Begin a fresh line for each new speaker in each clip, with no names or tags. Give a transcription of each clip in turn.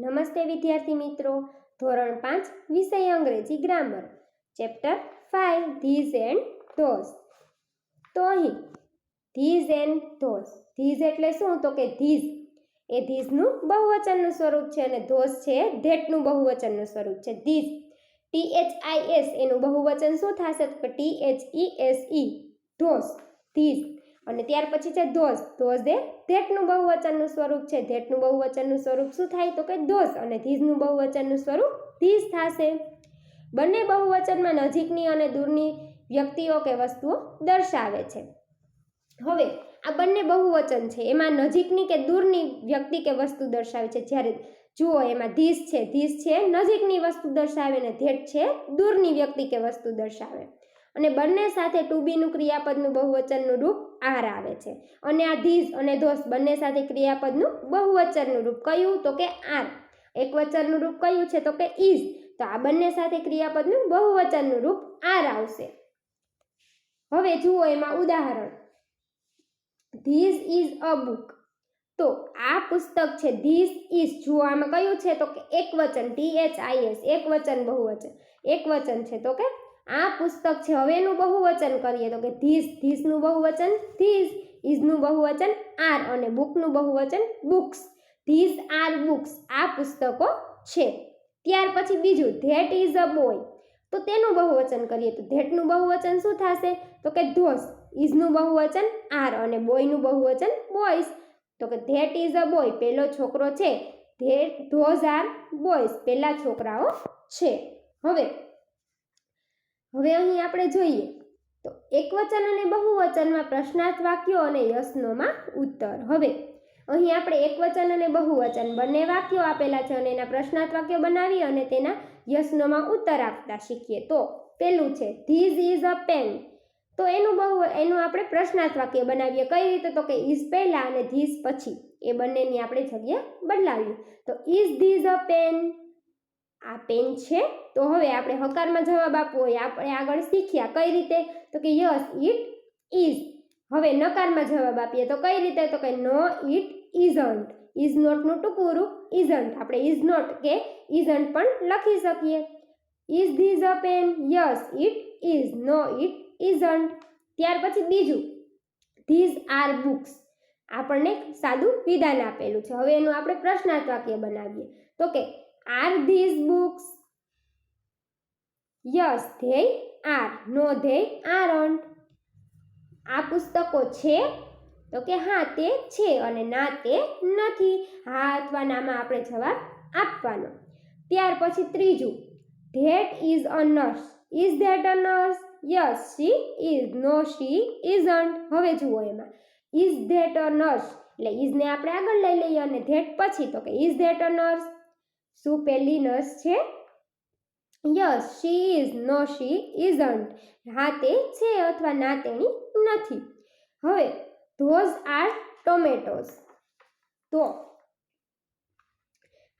નમસ્તે વિદ્યાર્થી મિત્રો. ધોરણ પાંચ, વિષય અંગ્રેજી grammar. Chapter five, these and those. તો અહીં, ધીઝ એન્ડ ધોઝ. ધીઝ એટલે શું? તો કે ધીઝ. એ ધીઝનું બહુવચનનું સ્વરૂપ છે અને ધોઝ છે એ ધેટનું બહુવચનનું સ્વરૂપ છે. These. T H I S એનું બહુવચન શું થશે? તો કે T H E S E. Those. These. અને ત્યાર પછી છે ધોસ ધોઝ એ ધેટનું બહુવચનનું સ્વરૂપ છે. ધેટનું બહુવચનનું સ્વરૂપ શું થાય? તો કે ધોસ અને ધીઝનું બહુવચનનું સ્વરૂપ ધીઝ થશે. બંને બહુવચનમાં નજીકની અને દૂરની વ્યક્તિઓ કે વસ્તુઓ દર્શાવે છે. હવે આ બંને બહુવચન છે. એમાં નજીકની કે દૂરની વ્યક્તિ કે વસ્તુ દર્શાવે છે. જ્યારે જુઓ એમાં ધીસ છે. ધીસ છે નજીકની વસ્તુ દર્શાવે ને ધેટ છે દૂરની વ્યક્તિ કે વસ્તુ દર્શાવે. અને બંને સાથે ટુ બીનું ક્રિયાપદનું બહુવચનનું રૂપ આર આવે છે. અને આ ધીસ અને ધોસ બંને સાથે ક્રિયાપદનું બહુવચનનું રૂપ. કયું? તો કે આર. એક વચનનું રૂપ કયું છે? તો કે ઇઝ તો આ બંને સાથે ક્રિયાપદનું બહુવચનનું રૂપ આર આવશે. હવે જુઓ એમાં ઉદાહરણ. This is a book. તો આ પુસ્તક છે ધીસ ઇઝ જુઓ આમાં કયું છે? તો કે એક વચન. T H I S. એક વચન બહુવચન. એક વચન છે તો કે આ પુસ્તક છે. હવેનું બહુવચન કરીએ તો કે ધીસ, ધીસનું બહુવચન, ધીસ ઇઝનું બહુવચન, આર અને બુકનું બહુવચન, બુક્સ. ધીસ, આર, બુક્સ આ પુસ્તકો છે. ત્યાર પછી બીજું, ધેટ ઇઝ અ બોય. તો તેનું બહુવચન કરીએ તો ધેટનું બહુવચન શું થશે? તો કે ધોસ ઇઝનું બહુવચન, આર અને બોયનું બહુવચન, બોયસ. તો કે ધેટ ઇઝ અ બોય પહેલો છોકરો છે. ધેટ, ધોઝ આર બોયસ પહેલા છોકરાઓ છે. હવે હવે અહીં આપણે જોઈએ. તો એકવચન અને બહુવચનમાં પ્રશ્નાર્થ વાક્યો અને યશ્નોમાં ઉત્તર. હવે અહીં આપણે એકવચન અને બહુવચન બંને વાક્યો આપેલા છે અને એના પ્રશ્નાર્થ વાક્યો બનાવી અને તેના યશ્નોમાં ઉત્તર આપતા શીખીએ. તો પેલું છે ધીઝ ઇઝ અ પેન તો એનું બહુ, એનું આપણે પ્રશ્નાર્થ વાક્ય બનાવીએ. કઈ રીતે? તો કે ઇઝ પહેલા અને ધીઝ પછી. એ બંનેની આપણે જગ્યા બદલાવીએ. તો ઇઝ ધીઝ અ પેન આ પેન છે. તો હવે આપણે હકારમાં જવાબ આપવો હોય, આપણે આગળ શીખ્યા. કઈ રીતે? તો કે યસ ઇટ ઇઝ હવે નકારમાં જવાબ આપીએ. તો કઈ રીતે? તો કે નો ઇટ ઇઝન્ટ ઇઝ નોટનું ટૂંકું રૂપ ઇઝન્ટ આપણે ઇઝ નોટ કે ઇઝન્ટ પણ લખી શકીએ. Is this a pen? Yes it is no it isn't ત્યાર પછી બીજું. These are books. આપણને સાદું વિધાન આપેલું છે. હવે એનું આપણે પ્રશ્નાર્થ વાક્ય બનાવીએ. તો કે are these books? Yes they are, no they aren't આ પુસ્તકો છે? તો કે હા, તે છે અને ના, તે નથી. હા અથવા નામાં આપણે જવાબ આપવાનો. ત્યાર પછી ત્રીજું. That is a nurse. Is that a nurse? Yes, she is. No, she isn't. હવે જુઓ એમાં. Is that a nurse? એટલે ઇઝને આપણે આગળ લઈ લઈએ અને ધેટ પછી તો કે ઇઝ ધેટ અ નર્સ? શું પહેલી નર્સ છે? Yes, she is, no, she isn't. હા, તે છે અથવા ના તેણી નથી. હવે, ધોઝ આર ટોમેટોઝ. તો,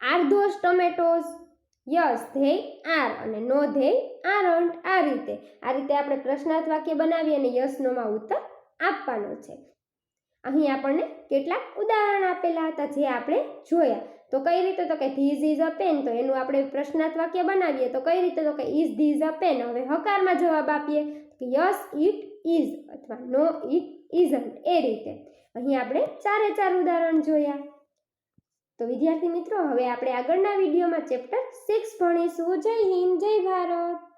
are those tomatoes? Yes, they are અને નો, ધેય આરન્ટ આ રીતે આ રીતે આપણે પ્રશ્નાર્થ વાક્ય બનાવી અને યસનોમાં ઉત્તર આપવાનો છે. અહીં આપણને કેટલાક ઉદાહરણ આપેલા હતા જે આપણે જોયા. તો કઈ રીતે તો કે ધીઝ ઇઝ અ પેન તો એનું આપણે પ્રશ્નાર્થ વાક્ય બનાવીએ. તો કઈ રીતે તો કે ઇઝ ધીઝ અ પેન હવે હકારમાં જવાબ આપીએ. યસ ઇટ ઇઝ અથવા નો ઇટ ઇઝન્ટ એ રીતે. અહીં આપણે ચારે ચાર ઉદાહરણ જોયા. તો વિદ્યાર્થી મિત્રો, હવે આપણે આગળના વિડીયોમાં ચેપ્ટર સિક્સ ભણીશું. જય હિન્દ, જય ભારત.